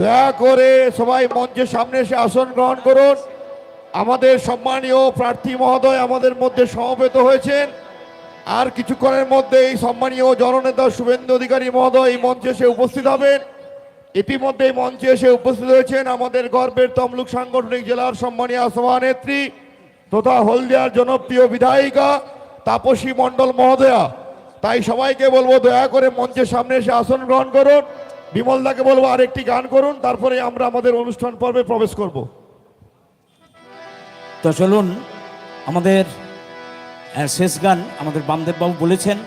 দয়া করে সবাই মঞ্চের সামনে এসে আসন গ্রহণ করুন। আমাদের সম্মানীয় প্রার্থী মহোদয় আমাদের মধ্যে সমবেত হয়েছেন। আর কিছুক্ষণের মধ্যে এই সম্মানীয় জননেতা শুভেন্দু অধিকারী মহোদয় এই মঞ্চে এসে উপস্থিত হবেন। ইতিমধ্যে এই মঞ্চে এসে উপস্থিত হয়েছেন আমাদের গর্বের তমলুক সাংগঠনিক জেলার সম্মানীয় সভানেত্রী তথা হলদিয়ার জনপ্রিয় বিধায়িকা তাপসী মণ্ডল মহোদয়া। তাই সবাইকে বলব দয়া করে মঞ্চের সামনে এসে আসন গ্রহণ করুন। বিমলদাকে বলব, আরেকটি গান করুন, তারপরে আমরা আমাদের অনুষ্ঠান পর্বে প্রবেশ করব। তো চলুন, আমাদের শেষ গান আমাদের বামদেববাবু বলেছেন,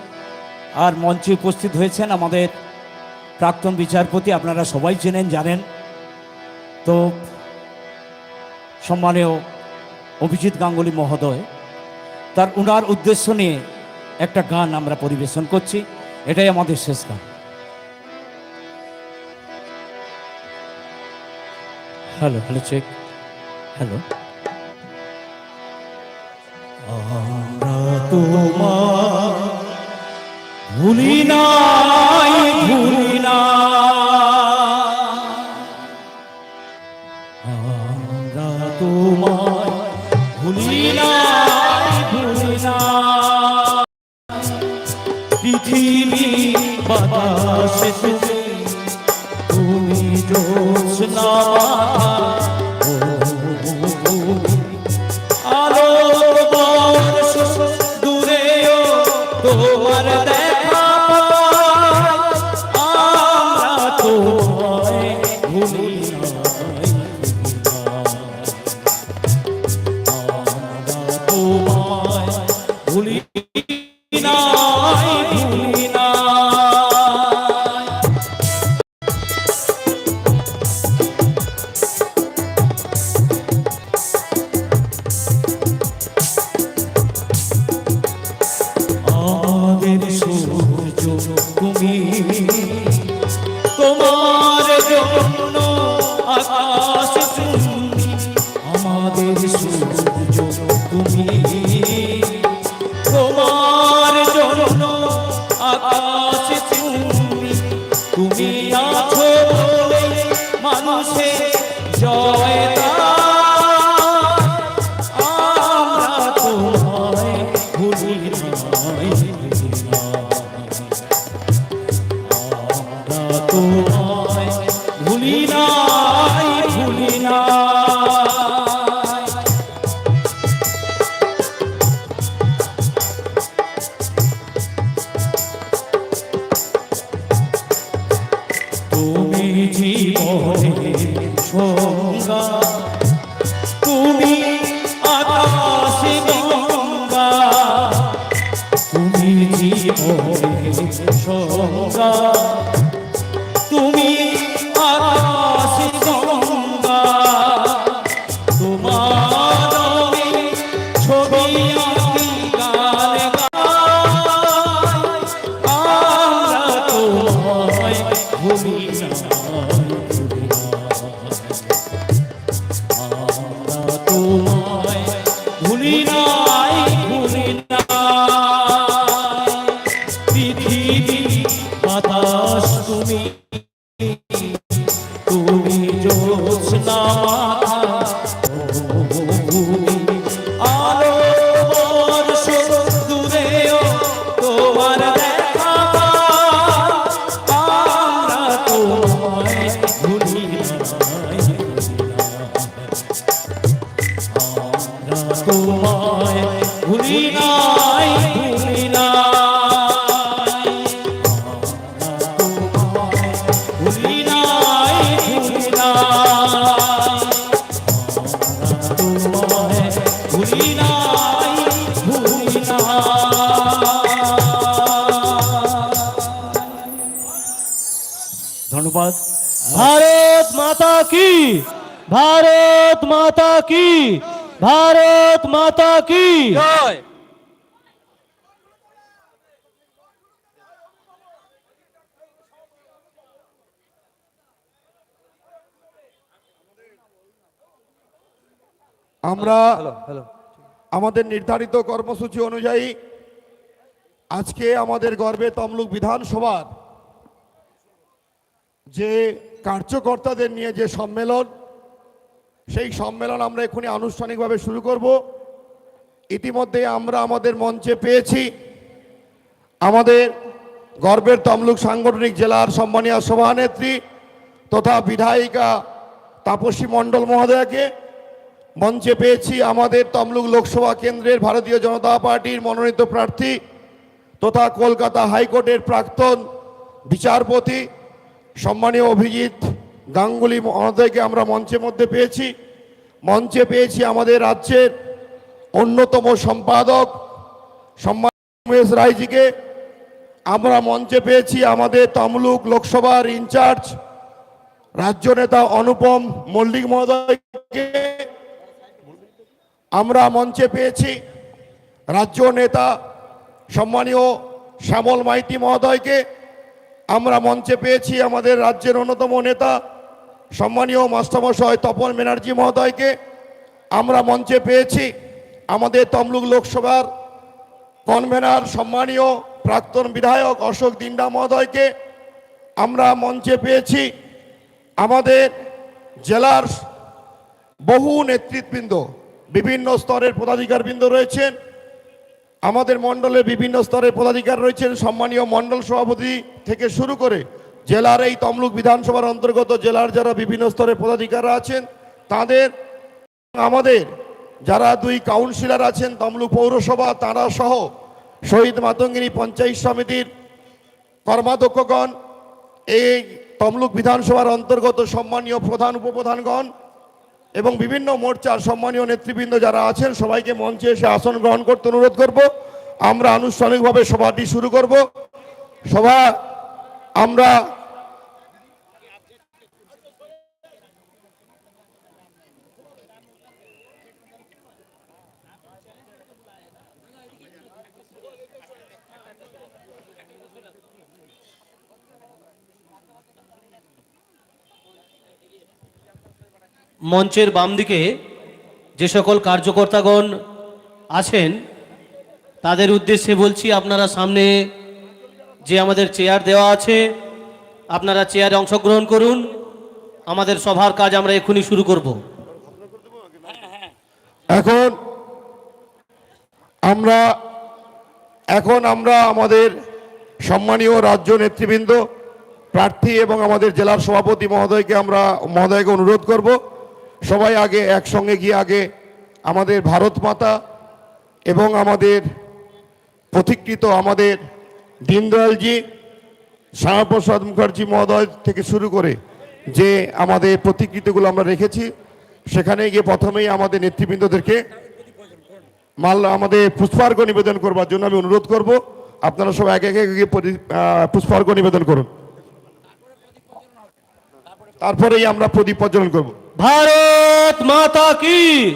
আর মঞ্চে উপস্থিত হয়েছেন আমাদের প্রাক্তন বিচারপতি, আপনারা সবাই চেনেন, জানেন। তো সম্মানীয় অভিজিৎ গাঙ্গুলি মহোদয়, তার উনার উদ্দেশ্য নিয়ে একটা গান আমরা পরিবেশন করছি, এটাই আমাদের শেষ গান। হ্যালো হ্যালো চেক হ্যালো আমরা তোমার ভুলি নাই ভুলি me. Allah. ভারত মাতা কি? ভারত মাতা কি? আমরা আমাদের নির্ধারিত কর্মসূচি অনুযায়ী আজকে আমাদের গর্বে তমলুক বিধানসভার যে কার্যকর্তাদের নিয়ে যে সম্মেলন সেই সম্মেলন আমরা এখনই আনুষ্ঠানিকভাবে শুরু করব। ইতিমধ্যে আমরা আমাদের মঞ্চে পেয়েছি আমাদের গর্বের তমলুক সাংগঠনিক জেলার সম্মানীয় সভানেত্রী তথা বিধায়িকা তাপসী মণ্ডল মহোদয়াকে। মঞ্চে পেয়েছি আমাদের তমলুক লোকসভা কেন্দ্রের ভারতীয় জনতা পার্টির মনোনীত প্রার্থী তথা কলকাতা হাইকোর্টের প্রাক্তন বিচারপতি সম্মানীয় অভিজিৎ গাঙ্গুলি মহোদয়কে আমরা মঞ্চের মধ্যে পেয়েছি। মঞ্চে পেয়েছি আমাদের রাজ্যের অন্যতম সম্পাদক সম্মান উমেশ রায়জিকে। আমরা মঞ্চে পেয়েছি আমাদের তমলুক লোকসভার ইনচার্জ রাজ্য নেতা অনুপম মল্লিক মহোদয়কে। আমরা মঞ্চে পেয়েছি রাজ্য নেতা সম্মানীয় শ্যামল মাইতি মহোদয়কে। আমরা মঞ্চে পেয়েছি আমাদের রাজ্যের অন্যতম নেতা সম্মানীয় মাস্টারমশাই তপন ব্যানার্জি মহোদয়কে আমরা মঞ্চে পেয়েছি। আমাদের তমলুক লোকসভার কনভেনার সম্মানীয় প্রাক্তন বিধায়ক অশোক দিন্ডা মহোদয়কে আমরা মঞ্চে পেয়েছি। আমাদের জেলার বহু নেতৃত্ববৃন্দ বিভিন্ন স্তরের পদাধিকারবৃন্দ রয়েছেন। আমাদের মণ্ডলের বিভিন্ন স্তরের পদাধিকার রয়েছেন। সম্মানীয় মণ্ডল সভাপতি থেকে শুরু করে জেলার এই তমলুক বিধানসভার অন্তর্গত জেলার যারা বিভিন্ন স্তরের পদাধিকাররা আছেন, তাদের আমাদের যারা দুই কাউন্সিলর আছেন, তমলুক পৌরসভা, তারা সহ শহীদ মাতঙ্গিনী পঞ্চায়েত সমিতির কর্মাধ্যক্ষগণ, এই তমলুক বিধানসভার অন্তর্গত সম্মানীয় প্রধান উপপ্রধানগণ এবং বিভিন্ন মোর্চার সম্মানীয় নেতৃবৃন্দ যারা আছেন, সবাইকে মঞ্চে এসে আসন গ্রহণ করতে অনুরোধ করব। আমরা আনুষ্ঠানিকভাবে সভাটি শুরু করব। সভা আমরা মঞ্চের বাম দিকে যে সকল কার্যকর্তাগণ আছেন তাদের উদ্দেশ্যে বলছি আপনারা সামনে যে আমাদের চেয়ার দেওয়া আছে, আপনারা চেয়ারে অংশগ্রহণ করুন। আমাদের সভার কাজ আমরা এক্ষুনি শুরু করব। এখন আমরা এখন আমরা আমাদের সম্মানীয় রাজ্য নেতৃবৃন্দ, প্রার্থী এবং আমাদের জেলার সভাপতি মহোদয়কে আমরা, মহোদয়কে অনুরোধ করব, সবাই আগে একসঙ্গে গিয়ে আগে আমাদের ভারত মাতা এবং আমাদের প্রতিকৃত আমাদের দীনদয়ালজি, শ্যামাপ্রসাদ মুখার্জি মহোদয় থেকে শুরু করে যে আমাদের প্রতিকৃতিগুলো আমরা রেখেছি, সেখানে গিয়ে প্রথমেই আমাদের নেতৃবৃন্দদেরকে মাল, আমাদের পুষ্পার্ঘ নিবেদন করবার জন্য আমি অনুরোধ করব। আপনারা সব একে একে গিয়ে পরি- পুষ্পার্ঘ নিবেদন করুন। তারপরেই আমরা প্রদীপ প্রজ্বলন করব। ভারত মাতা কি?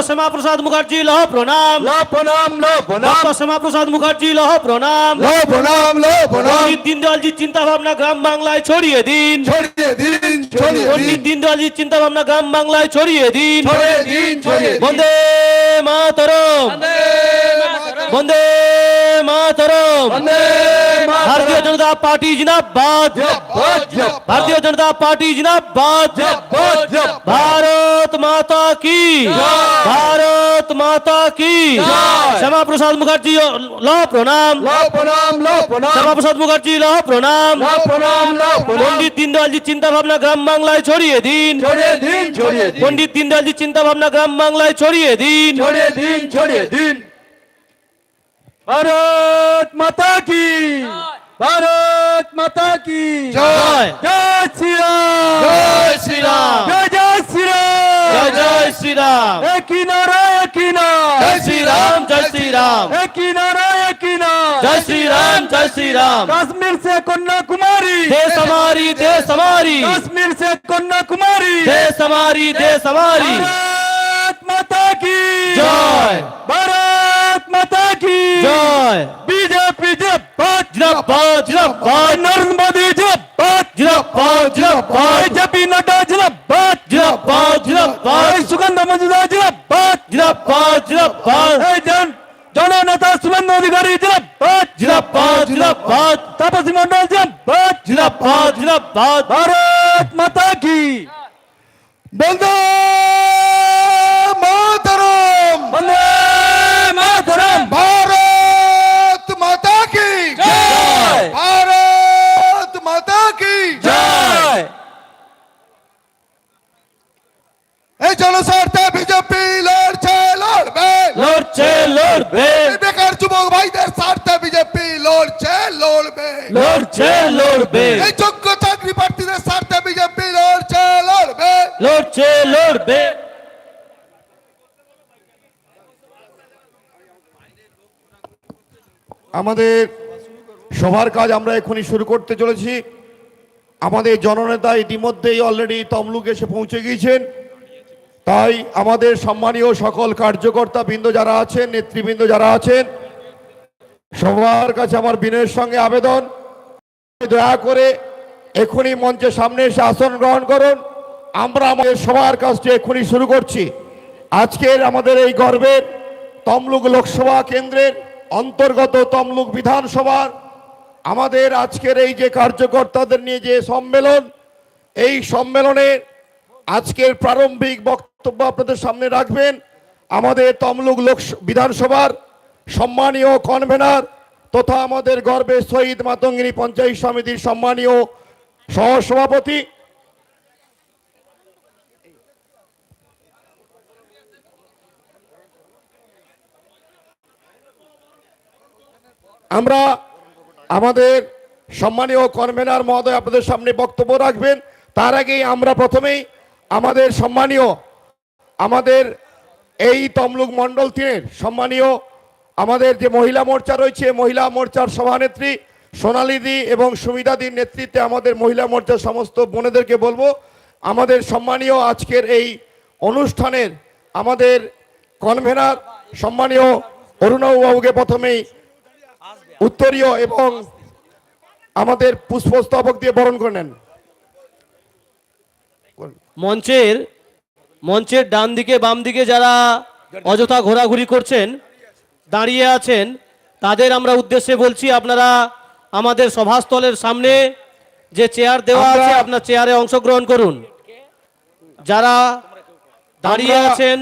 ডক্টর শ্যামা প্রসাদ মুখার্জি লহ প্রণাম লো প্রণাম লো প্রণাম ডক্টর শ্যামা প্রসাদ মুখার্জি লহ প্রণাম লো প্রণাম লো প্রণাম পণ্ডিত দীনদয়ালজির চিন্তা ভাবনা গ্রাম বাংলায় ছড়িয়ে দিন ছড়িয়ে দিন ছড়িয়ে পণ্ডিত দীনদয়ালজির চিন্তা ভাবনা গ্রাম বাংলায় ছড়িয়ে দিন ছড়িয়ে দিন ছড়িয়ে দিন বন্দে মাতরম বন্দে মাতরম। বন্দে ভারতীয় মাতরম জনতা পার্টি জব্বত ভারতীয় জনতা পার্টি জব্বত ভারত মাতা কি। ভারত মাতা কি। শ্যামা প্রসাদ মুখার্জি ল প্রণাম। লো শ্যামা প্রসাদ মুখার্জি ল প্রণাম। লো প্রণাম লো প্রণাম। পণ্ডিত দীনদয়ালজির চিন্তা ভাবনা গ্রাম বাংলায় ছড়িয়ে দিন। ছড়িয়ে দিন ছড়িয়ে দিন। भारत माता की। भारत माता की। जय। जय श्री राम जय श्री राम जय जय श्री राम जय जय श्री राम एक ही नारा एक ही नाम जय श्री राम जय श्री राम एक ही नारा एक ही नाम जय श्री राम जय श्री राम कश्मीर से कन्याकुमारी देश हमारी देश हमारी। कश्मीर से कन्याकुमारी देश हमारी देश हमारी। भारत माता की। जय। भारत মাতা কি জয় বিজেপি জিন্দাবাদ জিন্দাবাদ জিন্দাবাদ নরেন্দ্র মোদি জিন্দাবাদ জিন্দাবাদ জিন্দাবাদ বিজেপি নাটা জিন্দাবাদ জিন্দাবাদ জিন্দাবাদ সুগন্ধ মজুমদার জিন্দাবাদ জিন্দাবাদ জিন্দাবাদ ভারত মাতা কি বন্দে লড়বে। বেকার যুবক ভাইদের স্বার্থে বিজেপি লড়ছে লড়বে। লড়ছে লড়বে। এই যোগ্য চাকরি প্রার্থীদের স্বার্থে বিজেপি লড়ছে লড়বে। লড়ছে লড়বে। আমাদের সবার কাজ আমরা এখনই শুরু করতে চলেছি। আমাদের জননেতা ইতিমধ্যেই অলরেডি তমলুক এসে পৌঁছে গিয়েছেন। তাই আমাদের সম্মানীয় সকল কার্যকর্তা বৃন্দ যারা আছেন, নেতৃবৃন্দ যারা আছেন, সবার কাছে আমার বিনয়ের সঙ্গে আবেদন। দয়া করে এখনই মঞ্চের সামনে এসে আসন গ্রহণ করুন। আমরা আমাদের সবার কাজটি এখনই শুরু করছি। আজকের আমাদের এই গর্বের তমলুক লোকসভা কেন্দ্রের অন্তর্গত তমলুক বিধানসভার আমাদের আজকের এই যে কার্যকর্তাদের নিয়ে যে সম্মেলন, এই সম্মেলনে আজকের প্রারম্ভিক বক্তব্য আপনাদের সামনে রাখবেন আমাদের তমলুক লোক বিধানসভার সম্মানীয় কনভেনার তথা আমাদের গর্বে শহীদ মাতঙ্গিনী পঞ্চায়েত সমিতির সম্মানীয় সহসভাপতি। আমরা আমাদের সম্মানীয় কনভেনার মহোদয় আপনাদের সামনে বক্তব্য রাখবেন। তার আগেই আমরা প্রথমেই আমাদের সম্মানীয়, আমাদের এই তমলুক মণ্ডল তিনের সম্মানীয়, আমাদের যে মহিলা মোর্চা রয়েছে, মহিলা মোর্চার সভানেত্রী সোনালিদি এবং সুমিতাদির নেতৃত্বে আমাদের মহিলা মোর্চার সমস্ত বোনেদেরকে বলব, আমাদের সম্মানীয় আজকের এই অনুষ্ঠানের আমাদের কনভেনার সম্মানীয় অরুণবাবুকে প্রথমেই উত্তরীয় এবং আমাদের পুষ্পস্তবক দিয়ে বরণ করে নেন। মঞ্চের মঞ্চের ডান দিকে বাম দিকে যারা অযথা ঘোরাঘুরি করছেন দাঁড়িয়ে আছেন তাদের আমরা উদ্দেশ্যে বলছি আপনারা আমাদের সভাস্থলের সামনে যে চেয়ার দেওয়া আছে আপনার চেয়ারে অংশগ্রহণ করুন। যারা দাঁড়িয়ে আছেন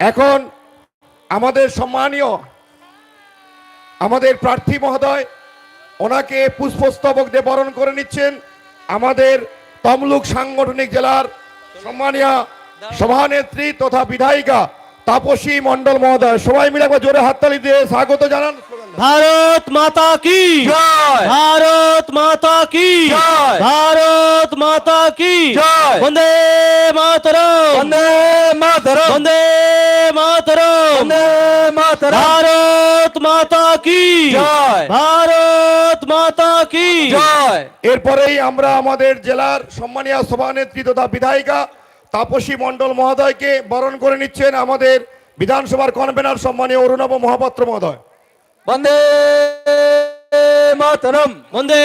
এখন আমাদের সম্মানীয় আমাদের প্রার্থী মহোদয় ওনাকে পুষ্পস্তবক দিয়ে বরণ করে নিচ্ছেন আমাদের তমলুক সাংগঠনিক জেলার সম্মানীয় সভানেত্রী তথা বিধায়িকা তাপসী মন্ডল মহোদয়। সবাই মিলে একবার জোরে হাততালি দিয়ে স্বাগত জানান। ভারত মাতা কি? জয়! ভারত মাতা কি? জয়! ভারত মাতা কি? জয়! বন্দে মাতরম। বন্দে মাতরম। বন্দে মাতরম। বন্দে মাতরম। ভারত মাতা কি? জয়! ভারত কি জয়। এরপরেই আমরা আমাদের জেলার সম্মানীয় সভানেত্রী তথা বিধায়িকা তাপসী মণ্ডল মহোদয়কে বরণ করে নিচ্ছেন আমাদের বিধানসভার কনভেনার সম্মানীয় অরুণব মহাপাত্র মহোদয়। বন্দে মাতরম। বন্দে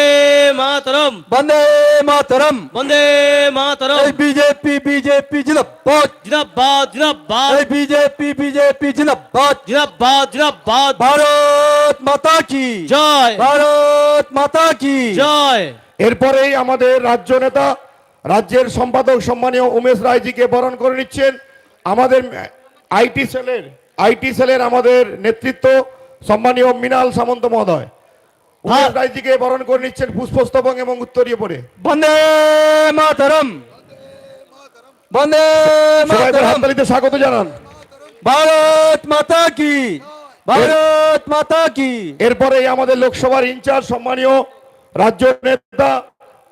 মাতরম। বন্দে মাতরম। বন্দে মাতরম। এই বিজেপি বিজেপি জিন্দাবাদ। জিন্দাবাদ জিন্দাবাদ। এই বিজেপি বিজেপি জিন্দাবাদ। জিন্দাবাদ জিন্দাবাদ। ভারত মাতা কি? জয়। ভারত মাতা কি? জয়। এরপরেই আমাদের রাজ্য নেতা রাজ্যের সম্পাদক সম্মানীয় উমেশ রায়জিকে বরণ করে নিচ্ছেন আমাদের আইটি সেলের আইটি সেলের আমাদের নেতৃত্ব সম্মানীয় মৃণাল সামন্ত মহোদয়। উমেশ রায়জিকে বরণ করে নিচ্ছেন পুষ্পস্তবক এবং উত্তরীয় পরে বন্দে মাতরম। বন্দে হাততালিতে স্বাগত জানান। ভারত মাতা কি? ভারত মাতা কি? এরপরে আমাদের লোকসভার ইনচার্জ সম্মানীয় রাজ্য নেতা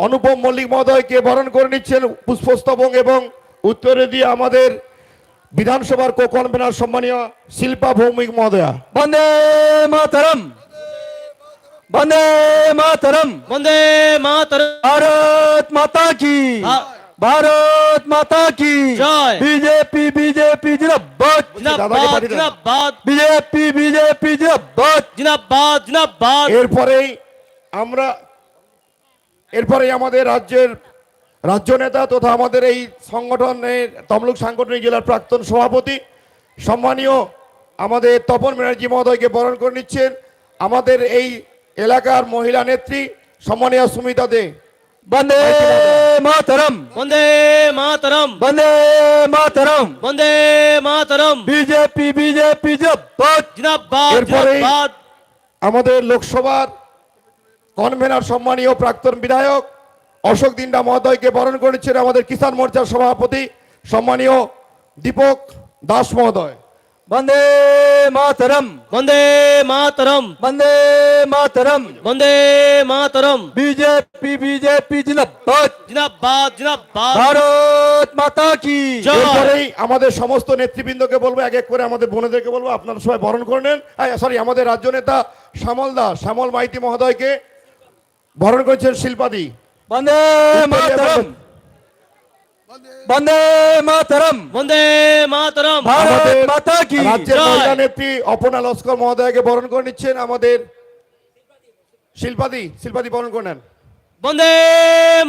অনুপম মল্লিক মহোদয়কে বরণ করে নিচ্ছেন পুষ্পস্তবং এবং উত্তরে দিয়ে আমাদের বিধানসভার কো কনভেনার সম্মানীয় শিল্পা ভৌমিক মহোদয়া। বন্দে মাতরম। বন্দে মাতরম। বন্দে মাতরম। ভারত মাতা কি? ভারত মাতা কি? জয়। বিজেপি বিজেপি জিন্দাবাদ। জিন্দাবাদ। জিন্দাবাদ। বিজেপি বিজেপি জিন্দাবাদ। জিন্দাবাদ জিন্দাবাদ। এরপরেই আমরা এরপরে আমাদের রাজ্যের রাজ্য নেতা তথা আমাদের এই সংগঠনের তমলুক সাংগঠনিক জেলার প্রাক্তন সভাপতি সম্মানীয় আমাদের তপন ব্যানার্জি মহোদয়কে বরণ করে নিচ্ছেন। আমাদের এই এলাকার মহিলা নেত্রী সম্মানীয় সুমিতা দে। বন্দে মাতরম। বন্দে মাতরম। বন্দে মাতরম। বন্দে মাতরম। বিজেপি বিজেপি জিন্দাবাদ জিন্দাবাদ এরপরেই- জিন্দাবাদ। আমাদের লোকসভার কনভেনার সম্মানীয় প্রাক্তন বিধায়ক অশোক দিন্ডা মহোদয়কে বরণ করেছেন আমাদের কিষাণ মোর্চার সভাপতি সম্মানীয় দীপক দাস মহোদয়। বন্দে মাতরম। বন্দে মাতরম। বন্দে মাতরম। বন্দে মাতরম। বিজেপি বিজেপি জিন্দাবাদ। জিন্দাবাদ জিন্দাবাদ। ভারত মাতা কি? জয়। এরপরেই আমাদের সমস্ত নেতৃবৃন্দকে বলব এক এক করে আমাদের বোনেদেরকে বলব আপনারা সবাই বরণ করে নেন। সরি আমাদের রাজ্য নেতা শ্যামল দাস শ্যামল মাইতি মহোদয়কে বরণ করেছেন শিল্পাদি। বন্দে মাতরম। বন্দে মাতরম। বন্দে মাতরম। ভারত মাতা কি? রাজ্যের মহিলা নেত্রী অপর্ণা লস্কর মহোদয়কে বরণ করে নিচ্ছেন আমাদের শিল্পাদি শিল্পাদি বরণ করে নেন। বন্দে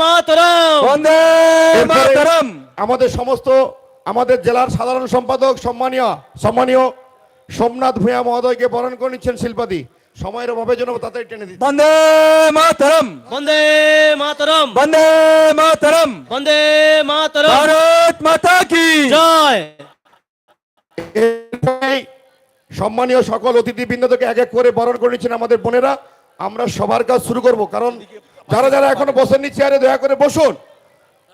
মাতরম। বন্দে মাতরম। আমাদের সমস্ত আমাদের জেলার সাধারণ সম্পাদক সম্মানীয় সম্মানীয় সোমনাথ ভূঁয়া মহোদয়কে বরণ করে নিচ্ছেন শিল্পাদি। সময়ের অভাবে জন্য তাড়াতাড়ি টেনে দিচ্ছি। বন্দে মাতরম। বন্দে মাতরম। বন্দে মাতরম। বন্দে মাতরম। ভারত মাতা কি? জয়। সম্মানীয় সকল অতিথিবৃন্দকে এক এক করে বরণ করে নিচ্ছেন আমাদের বোনেরা। আমরা সবার কাজ শুরু করব কারণ যারা যারা এখনও বসেননি চেয়ারে দয়া করে বসুন।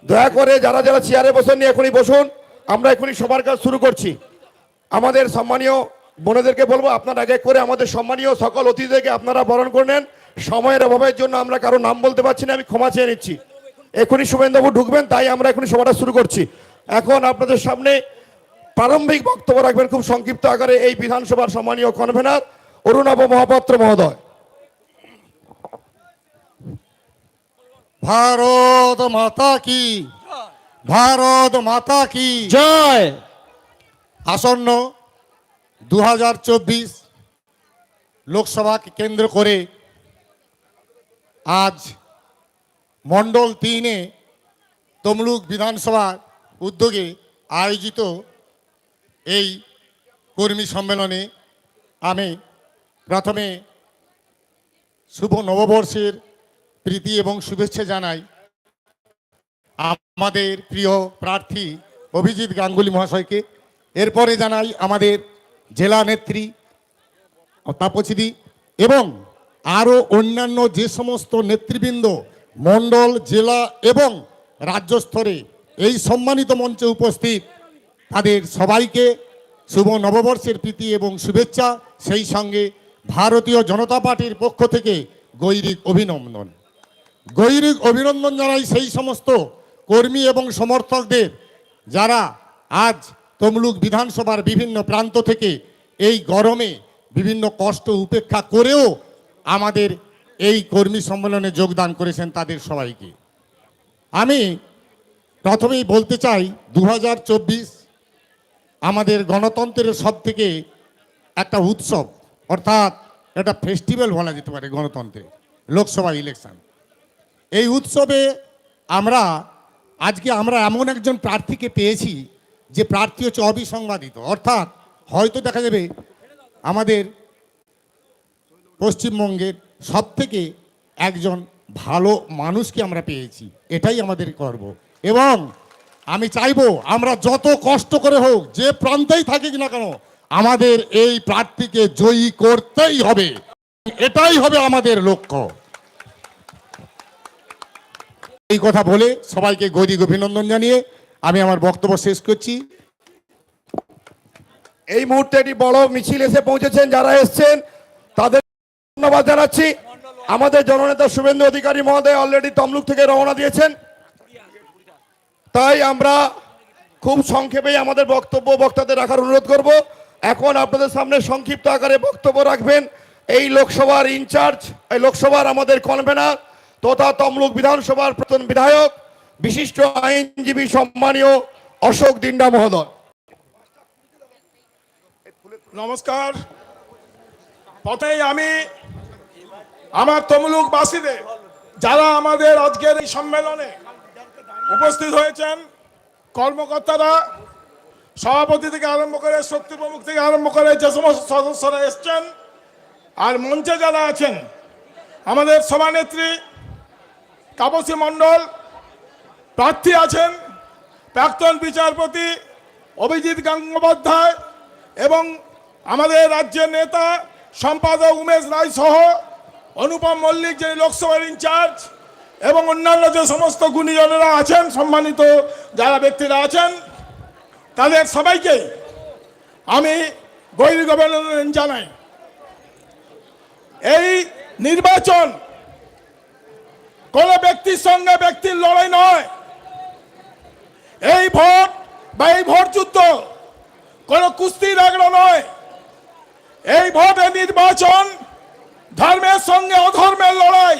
দয়া করে যারা যারা চেয়ারে বসেননি এখনই বসুন। আমরা এখনই সবার কাজ শুরু করছি। আমাদের সম্মানীয় বোনেদেরকে বলব আপনার এক এক করে আমাদের সম্মানীয় সকল অতিথিদেরকে আপনারা বরণ করে নেন। সময়ের অভাবের জন্য আমরা কারও নাম বলতে পারছি না আমি ক্ষমা চেয়ে নিচ্ছি। এখনই শুভেন্দুবাবু ঢুকবেন তাই আমরা এখনই সভাটা শুরু করছি। এখন আপনাদের সামনে প্রারম্ভিক বক্তব্য রাখবেন খুব সংক্ষিপ্ত আকারে এই বিধানসভার সম্মানীয় কনভেনার অরুণাভ মহাপাত্র মহোদয়। ভারত মাতা কি? ভারত মাতা কি? জয়! আসন্ন দু হাজার চব্বিশ লোকসভাকে কেন্দ্র করে আজ মণ্ডল তিনে তমলুক বিধানসভার উদ্যোগে আয়োজিত এই কর্মী সম্মেলনে আমি প্রথমে শুভ নববর্ষের প্রীতি এবং শুভেচ্ছা জানাই আমাদের প্রিয় প্রার্থী অভিজিৎ গাঙ্গুলি মহাশয়কে। এরপরে জানাই আমাদের জেলা নেত্রী তাপচিদি এবং আরও অন্যান্য যে সমস্ত নেতৃবৃন্দ মণ্ডল, জেলা এবং রাজ্য স্তরে এই সম্মানিত মঞ্চে উপস্থিত, তাদের সবাইকে শুভ নববর্ষের প্রীতি এবং শুভেচ্ছা, সেই সঙ্গে ভারতীয় জনতা পার্টির পক্ষ থেকে গৈরিক অভিনন্দন। গৈরিক অভিনন্দন জানাই সেই সমস্ত কর্মী এবং সমর্থকদের যারা আজ তমলুক বিধানসভার বিভিন্ন প্রান্ত থেকে এই গরমে বিভিন্ন কষ্ট উপেক্ষা করেও আমাদের এই কর্মী সম্মেলনে যোগদান করেছেন তাদের সবাইকে। আমি প্রথমেই বলতে চাই দু হাজার চব্বিশ আমাদের গণতন্ত্রের সব থেকে একটা উৎসব, অর্থাৎ একটা ফেস্টিভ্যাল বলা যেতে পারে গণতন্ত্রে, লোকসভা ইলেকশন। এই উৎসবে আমরা, আজকে আমরা এমন একজন প্রার্থীকে পেয়েছি যে প্রার্থী হচ্ছে অবিসংবাদিত। অর্থাৎ হয়তো দেখা যাবে আমাদের পশ্চিমবঙ্গের সব থেকে একজন ভালো মানুষকে আমরা পেয়েছি। এটাই আমাদের গর্ব। এবং আমি চাইব আমরা যত কষ্ট করে হোক, যে প্রান্তেই থাকি না কেন, আমাদের এই প্রার্থীকে জয়ী করতেই হবে। এটাই হবে আমাদের লক্ষ্য। এই কথা বলে সবাইকে গৈরিক অভিনন্দন জানিয়ে আমি আমার বক্তব্য শেষ করছি। এই মুহূর্তে একটি বড় মিছিল এসে পৌঁছেছেন, যারা এসছেন, তাদের ধন্যবাদ জানাচ্ছি। আমাদের জননেতা শুভেন্দু অধিকারী মহোদয় অলরেডি তমলুক থেকে রওনা দিয়েছেন। তাই আমরা খুব সংক্ষেপেই আমাদের বক্তব্য বক্তাদের রাখার অনুরোধ করব। এখন আপনাদের সামনে সংক্ষিপ্ত আকারে বক্তব্য রাখবেন। এই লোকসভার ইনচার্জ, এই লোকসভার আমাদের কনভেনার তথা তমলুক বিধানসভার প্রথম বিধায়ক বিশিষ্ট আইনজীবী সম্মানীয় অশোক দিন্ডা মহোদয়। নমস্কার। প্রথমেই আমি আমার তমলুকবাসীদের, যারা আমাদের আজকের এই সম্মেলনে উপস্থিত হয়েছেন, কর্মকর্তারা, সভাপতি থেকে আরম্ভ করে শক্তি প্রমুখ থেকে আরম্ভ করে যে সমস্ত সদস্যরা এসছেন, আর মঞ্চে যারা আছেন, আমাদের সভানেত্রী তাপসী মণ্ডল প্রার্থী আছেন প্রাক্তন বিচারপতি অভিজিৎ গঙ্গোপাধ্যায় এবং আমাদের রাজ্যের নেতা সম্পাদক উমেশ রায় সহ অনুপম মল্লিক, যিনি লোকসভার ইনচার্জ, এবং অন্যান্য যে সমস্ত গুণীজনেরা আছেন, সম্মানিত যারা ব্যক্তিরা আছেন, তাদের সবাইকেই আমি গৈরিক অভিনন্দন জানাই। এই নির্বাচন কোনো ব্যক্তির সঙ্গে ব্যক্তির লড়াই নয়। এই ভোট বা এই ভোট যুদ্ধ কোন কুস্তির আগ্রহ নয়। এই ভোটে নির্বাচন, ধর্মের সঙ্গে অধর্মের লড়াই,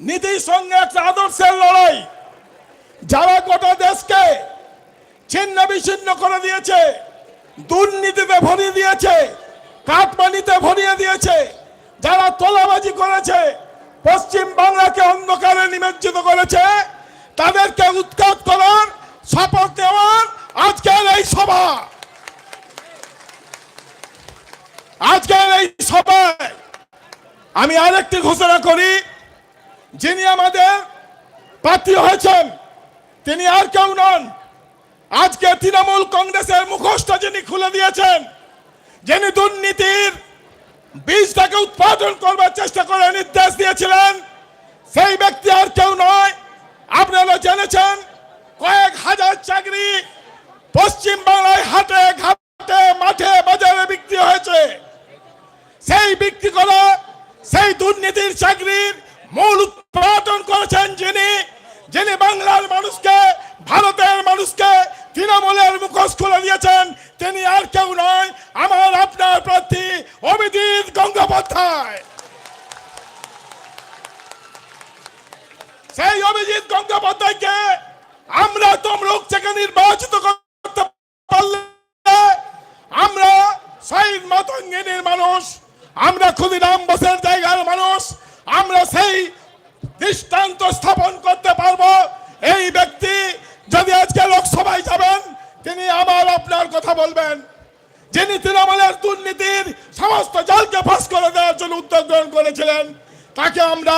নীতির সঙ্গে একটা আদর্শের লড়াই। যারা গোটা দেশকে ছিন্ন বিচ্ছিন্ন করে দিয়েছে, দুর্নীতিতে ভরিয়ে দিয়েছে কাঠমানিতে ভরিয়ে দিয়েছে, যারা তোলাবাজি করেছে, পশ্চিম বাংলাকে অন্ধকারে নিমজ্জিত করেছে, তাদেরকে উৎখাত করার শপথ দেওয়ার আজকের এই সভা। আজকের এই সভায় আমি আরেকটি ঘোষণা করি, যিনি আমাদের প্রার্থী হয়েছেন, তিনি আর কেউ নন। আজকে তৃণমূল কংগ্রেসের মুখোশটা যিনি খুলে দিয়েছেন, যিনি দুর্নীতির বীজটাকে উৎপাদন করবার চেষ্টা করে নির্দেশ দিয়েছিলেন, সেই ব্যক্তি আর কেউ নয়। আপনারা জেনেছেন কয়েক হাজার চাকরি পশ্চিম বাংলায় হাটে, ঘাটে, মাঠে, বাজারে বিক্রি হয়েছে। সেই বিক্রি করা, সেই দুর্নীতির চাকরির মূল উৎপাদন করেছেন যিনি যিনি বাংলার মানুষকে ভারতের মানুষকে তৃণমূলের মুখোশ খুলে দিয়েছেন তিনি আর কেউ নয় আমার আপনার প্রার্থী অভিজিৎ গঙ্গোপাধ্যায় সেই অভিজিৎ গঙ্গোপাধ্যায়কে আমরা তমলুক থেকে নির্বাচিত করতে পারলে আমরা শহীদ মাতঙ্গিনীর মানুষ আমরা ক্ষুদিরাম বোসের জায়গার মানুষ আমরা সেই দৃষ্টান্ত স্থাপন করতে পারব এই ব্যক্তি যদি আজকে লোকসভায় যাবেন তিনি আমার আপনার কথা বলবেন যিনি তৃণমূলের দুর্নীতির সমস্ত জালকে ফাঁস করে দেওয়ার জন্য উদ্যোগ গ্রহণ করেছিলেন, তাকে আমরা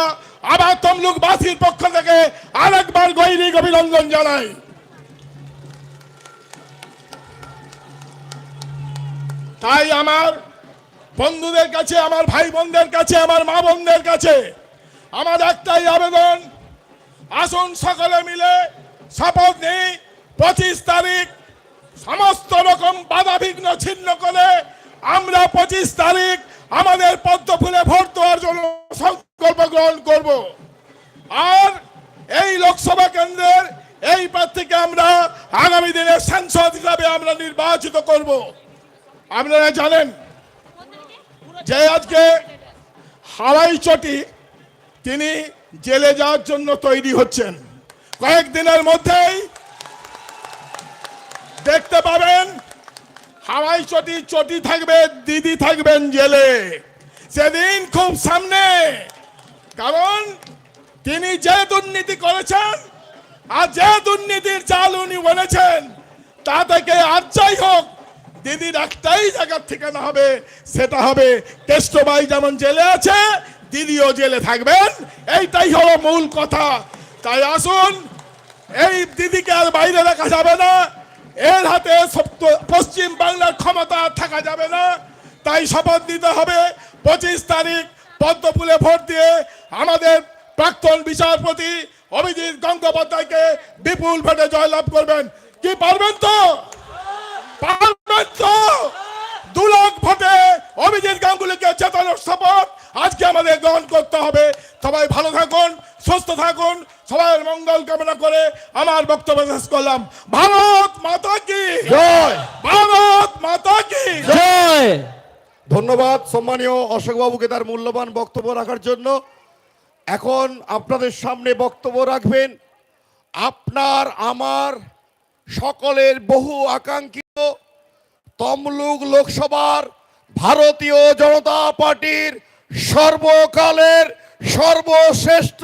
আবার তমলুক বাসীর পক্ষ থেকে আরেকবার গৈরিক অভিনন্দন জানাই। তাই আমার বন্ধুদের কাছে, আমার ভাই বোনদের কাছে, আমার মা বোনদের কাছে আমার একটাই আবেদন, আসুন সকলে মিলে শপথ নেই, পঁচিশ তারিখ সমস্ত রকম বাধা বিঘ্ন ছিন্ন করে আমরা পঁচিশ তারিখ আমাদের পদ্ম ফুলে ভোট দেওয়ার জন্য সংকল্প গ্রহণ করব। আর এই লোকসভা কেন্দ্রের এই প্রার্থীকে আমরা আগামী দিনে সাংসদ হিসাবে আমরা নির্বাচিত করব। আপনারা জানেন যে আজকে হাওয়াই চটি তিনি জেলে যাওয়ার জন্য তৈরি হচ্ছেন। কয়েকদিনের মধ্যেই দেখতে পাবেন হাওয়াই চটি চটি থাকবে দিদি থাকবেন জেলে। সেদিন খুব সামনে। কারণ তিনি যে দুর্নীতি করেছেন আর যে দুর্নীতির চাল উনি বলেছেন তা থেকে আর যাই হোক, দিদির একটাই জায়গার ঠিকানা হবে, সেটা হবে কেষ্টবাই যেমন জেলে আছে, দিদিও জেলে থাকবেন। এইটাই হলো মূল কথা। তাই আসুন, এই দিদিকে আর বাইরে রাখা যাবে না। এর হাতে পশ্চিম বাংলার ক্ষমতা থাকা যাবে না। তাই শপথ নিতে হবে। পঁচিশ তারিখ পদ্মফুলে ভোট দিয়ে আমাদের প্রাক্তন বিচারপতি অভিজিৎ গঙ্গোপাধ্যায়কে বিপুল ভোটে জয়লাভ করবেন। কি পারবেন তো? পারবেন তো? দু লাখ ভোটে অভিজিৎ গাঙ্গুলিকে চেতানোর শপথ। আজকে আমাদের গ্রহণ করতে হবে। সবাই ভালো থাকুন সুস্থ থাকুন। সবার মঙ্গল কামনা করে আমার বক্তব্য শেষ করলাম। ভারত মাতা কি? জয়। ভারত মাতা কি? জয়। ধন্যবাদ সম্মানীয় অশোকবাবুকে তার মূল্যবান বক্তব্য রাখার জন্য। এখন আপনাদের সামনে বক্তব্য রাখবেন আপনার আমার সকলের বহু আকাঙ্ক্ষিত তমলুক লোকসভার ভারতীয় জনতা পার্টির সর্বকালের সর্বশ্রেষ্ঠ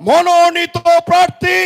মনোনীত প্রার্থী